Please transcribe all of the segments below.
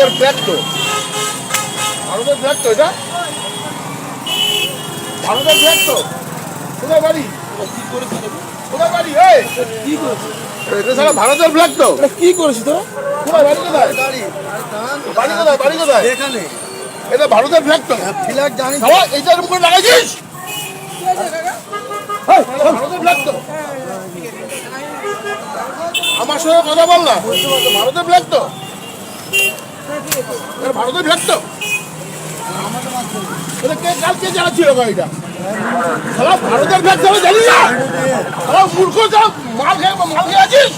ভারতের ফ্ল্যাগ তো ভারতের ফ্ল্যাগ তো এটা? ভারতের ফ্ল্যাগ তো কোথায় বাড়ি? কোথায় বাড়ি? এই! কি করেছিস এটা সারা ভারতের ফ্ল্যাগ তো কি করেছিস তোরা? কোথায়? বাড়ি কোথায়? বাড়ি কোথায়? বাড়ি কোথায়? এখানে। এটা ভারতের ফ্ল্যাগ তো ফ্ল্যাগ জানি। এইটার মুখে লাগাইছিস? ভারতের ফ্ল্যাগ তো আমার সঙ্গে কথা বল না। ভারতের ফ্ল্যাগ তো এটা ভারতের ফ্ল্যাগ তো কে কালকে গাড়িটা? সালা ভারতের ফ্ল্যাগ চালা জানি না? সালা মূর্খ যা মাল খেয়ে মাল খেয়ে আছিস?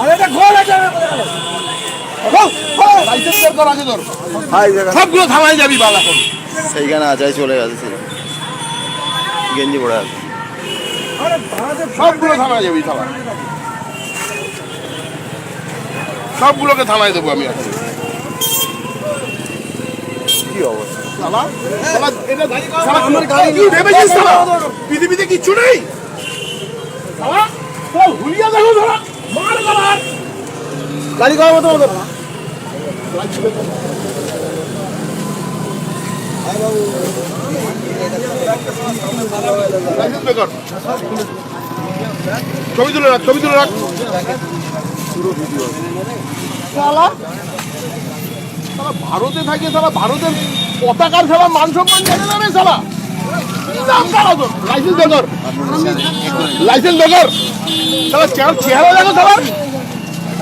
আরে এটা ঘোল আছে সবগুলো থামাই যাবি বাল এখন। সেইখানে আছে চলে গেছে গেঞ্জি পড়ে আছে। সবগুলো থামাই যাবি থামা সবগুলোকে থামাই দেবো আমি এখন কি অবস্থা? পৃথিবীতে কিচ্ছু নেই। হুলিয়া দেখো মার গালার। মতো মতো। ছবি তুলে রাখ ছবি তুলে রাখ। শালা, শালা ভারতে থাকে শালা ভারতের পতাকার শালা মান সম্মান জানে না রে শালা? লাইসেন্স কর লাইসেন্স কর শালা চেহারা চেহারা দেখো শালা।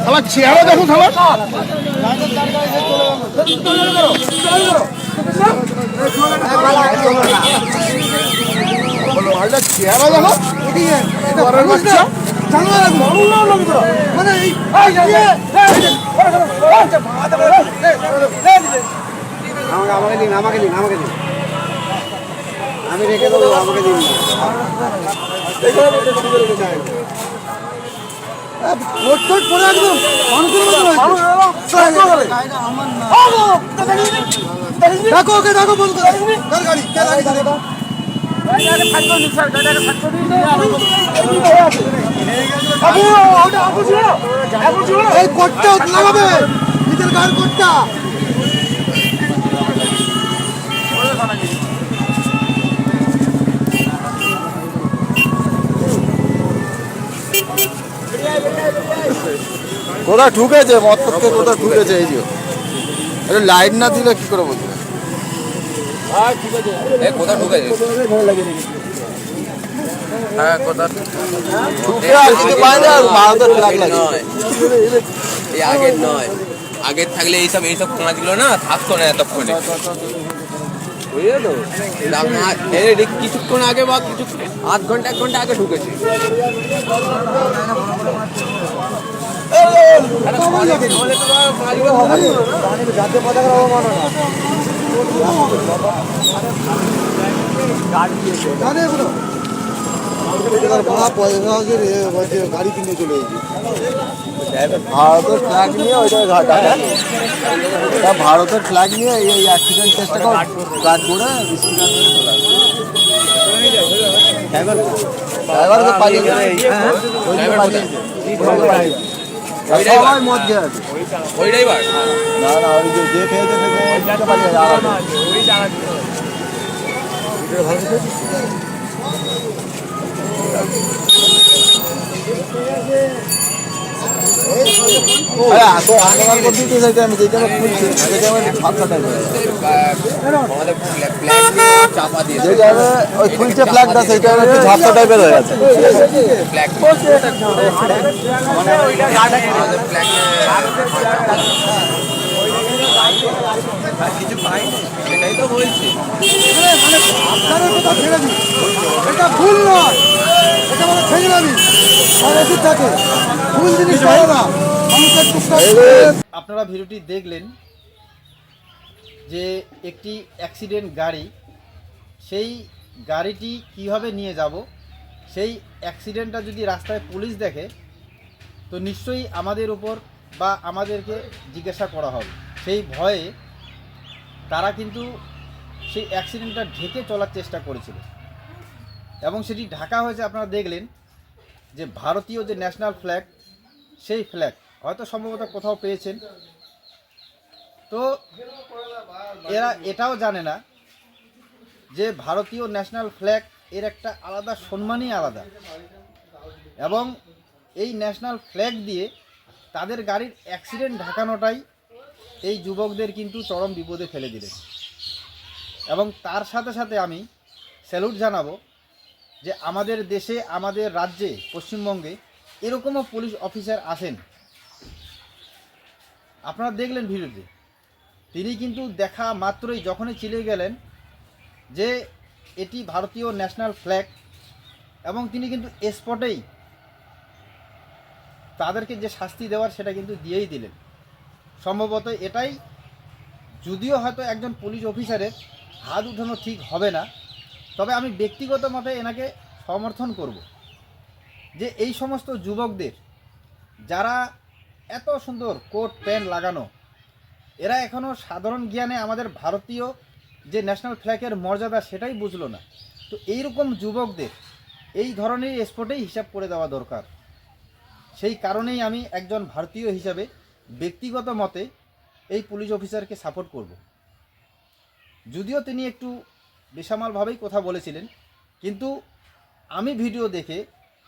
শালা চেহারা দেখো শালা। মালটা চেহারা দেখো। মানে আমাকে আমাকে দিন আমাকে দিন। আমাকে দিন আমি রেখে দেবো আমাকে দিন দেখো ওকে দেখো বন্ধু গাড়ি কে এই কোটটা লাগাবে নিজের গায়ের কোটটা। কোথায় ঢুকেছে? মতকে কোথায় ঢুকেছে? এই যে। লাইট না দিলে কি করে হ্যাঁ কোথা ঢুকে নয়। এই আগের নয়। আগের থাকলে এইসব এইসব কাঁচগুলো না? থাকতো না এতক্ষণে। কিছুক্ষণ আগে বা কিছু আধ ঘণ্টা এক ঘণ্টা আগে ঢুকেছে। গাড়ি কিনে চলে ভারতের ফ্ল্যাগ নিয়ে ওইটা ভারতের ফ্ল্যাগ নিয়ে এই অ্যাক্সিডেন্ট চেষ্টা কর কাজ করে ড্রাইভার তো পালিয়ে সবাই মদ খেয়ে আছে। ওই ড্রাইভার না না ওই যে যে খেয়েছে সে খেয়ে পালিয়ে গেছে আলাদা। হ্যাঁ, তো অন্ধকার করে দিতে চাইছি আমি যেটা আমি খুলছি সেটা আমি ঝাপসা টাইপের আমাদের ফ্ল্যাগ চাপা দিয়ে যে টাইমে ওই খুলছে ফ্ল্যাগটা সেই টাইমে একটু ঝাপসা টাইপের হয়ে ফ্ল্যাগ কিছু পাইনি সেটাই তো বলছি মানে আপনাদের এটা ভুল নয় এটা মানে ছেড়ে দিন আর ভুল জিনিস হয় না আপনারা ভিডিওটি দেখলেন যে একটি অ্যাক্সিডেন্ট গাড়ি সেই গাড়িটি কীভাবে নিয়ে যাব সেই অ্যাক্সিডেন্টটা যদি রাস্তায় পুলিশ দেখে তো নিশ্চয়ই আমাদের উপর বা আমাদেরকে জিজ্ঞাসা করা হবে। সেই ভয়ে তারা কিন্তু সেই অ্যাক্সিডেন্টটা ঢেকে চলার চেষ্টা করেছিল। এবং সেটি ঢাকা হয়েছে আপনারা দেখলেন যে ভারতীয় যে ন্যাশনাল ফ্ল্যাগ সেই ফ্ল্যাগ হয়তো সম্ভবত কোথাও পেয়েছেন। তো এরা এটাও জানে না যে ভারতীয় ন্যাশনাল ফ্ল্যাগ এর একটা আলাদা সম্মানই আলাদা। এবং এই ন্যাশনাল ফ্ল্যাগ দিয়ে তাদের গাড়ির অ্যাক্সিডেন্ট ঢাকানোটাই এই যুবকদের কিন্তু চরম বিপদে ফেলে দিলেন এবং তার সাথে সাথে আমি স্যালুট জানাব যে আমাদের দেশে, আমাদের রাজ্যে, পশ্চিমবঙ্গে এরকমও পুলিশ অফিসার আছেন আপনারা দেখলেন ভিডিওতে তিনি কিন্তু দেখা মাত্রই যখনই চিলে গেলেন যে এটি ভারতীয় ন্যাশনাল ফ্ল্যাগ এবং তিনি কিন্তু স্পটেই তাদেরকে যে শাস্তি দেওয়ার সেটা কিন্তু দিয়েই দিলেন। সম্ভবত এটাই যদিও হয়তো একজন পুলিশ অফিসারের হাত উঠানো ঠিক হবে না, তবে আমি ব্যক্তিগত মতে এনাকে সমর্থন করব যে এই সমস্ত যুবকদের যারা এত সুন্দর কোট, প্যান্ট লাগানো। এরা এখনও সাধারণ জ্ঞানে আমাদের ভারতীয় যে ন্যাশনাল ফ্ল্যাগের মর্যাদা সেটাই বুঝলো না। তো এইরকম যুবকদের এই ধরনের স্পটেই হিসাব করে দেওয়া দরকার। সেই কারণেই আমি একজন ভারতীয় হিসাবে ব্যক্তিগত মতে এই পুলিশ অফিসারকে সাপোর্ট করব। যদিও তিনি একটু বেসামালভাবেই কথা বলেছিলেন, কিন্তু আমি ভিডিও দেখে,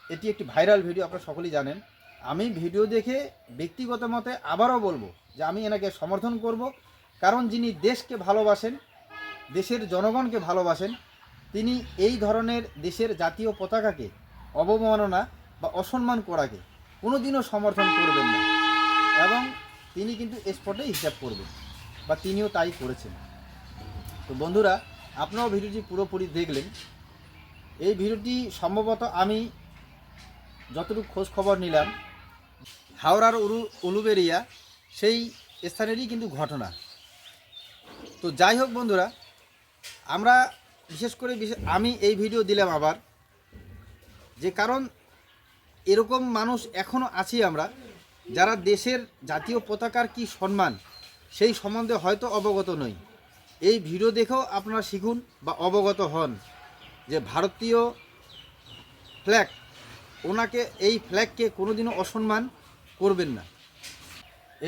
এটি একটি ভাইরাল ভিডিও আপনারা সকলেই জানেন আমি ভিডিও দেখে ব্যক্তিগত মতে আবারও বলব যে আমি এনাকে সমর্থন করব। কারণ যিনি দেশকে ভালোবাসেন, দেশের জনগণকে ভালোবাসেন, তিনি এই ধরনের দেশের জাতীয় পতাকাকে, অবমাননা বা অসম্মান করাকে কোনোদিনও সমর্থন করবেন না। এবং তিনি কিন্তু স্পটেই হিসাব করবেন, বা তিনিও তাই করেছেন। তো বন্ধুরা, আপনারাও ভিডিওটি পুরোপুরি দেখলেন। এই ভিডিওটি সম্ভবত আমি যতটুকু খোঁজ খবর নিলাম হাওড়ার উলু উলুবেরিয়া সেই স্থানেরই কিন্তু ঘটনা। তো যাই হোক বন্ধুরা, আমরা বিশেষ করে বিশেষ আমি এই ভিডিও দিলাম আবার, যে কারণ এরকম মানুষ এখনও আছি আমরা, যারা দেশের জাতীয় পতাকার কি সম্মান, সেই সম্বন্ধে হয়তো অবগত নই। এই ভিডিও দেখেও আপনারা শিখুন বা অবগত হন যে ভারতীয় ফ্ল্যাগ ওনাকে, এই ফ্ল্যাগকে কোনোদিনও অসম্মান করবেন না।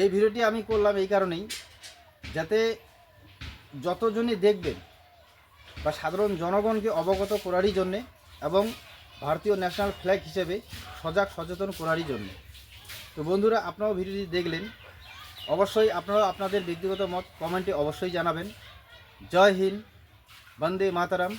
এই ভিডিওটি আমি করলাম এই কারণেই যাতে যতজনই দেখবেন বা সাধারণ জনগণকে অবগত করারই জন্যে এবং ভারতীয় ন্যাশনাল ফ্ল্যাগ হিসেবে সজাগ, সচেতন করারই জন্যে। তো বন্ধুরা, আপনারাও ভিডিওটি দেখলেন। অবশ্যই আপনারা আপনাদের ব্যক্তিগত মত কমেন্টে অবশ্যই জানাবেন। জয় হিন্দ, বন্দে মাতারাম।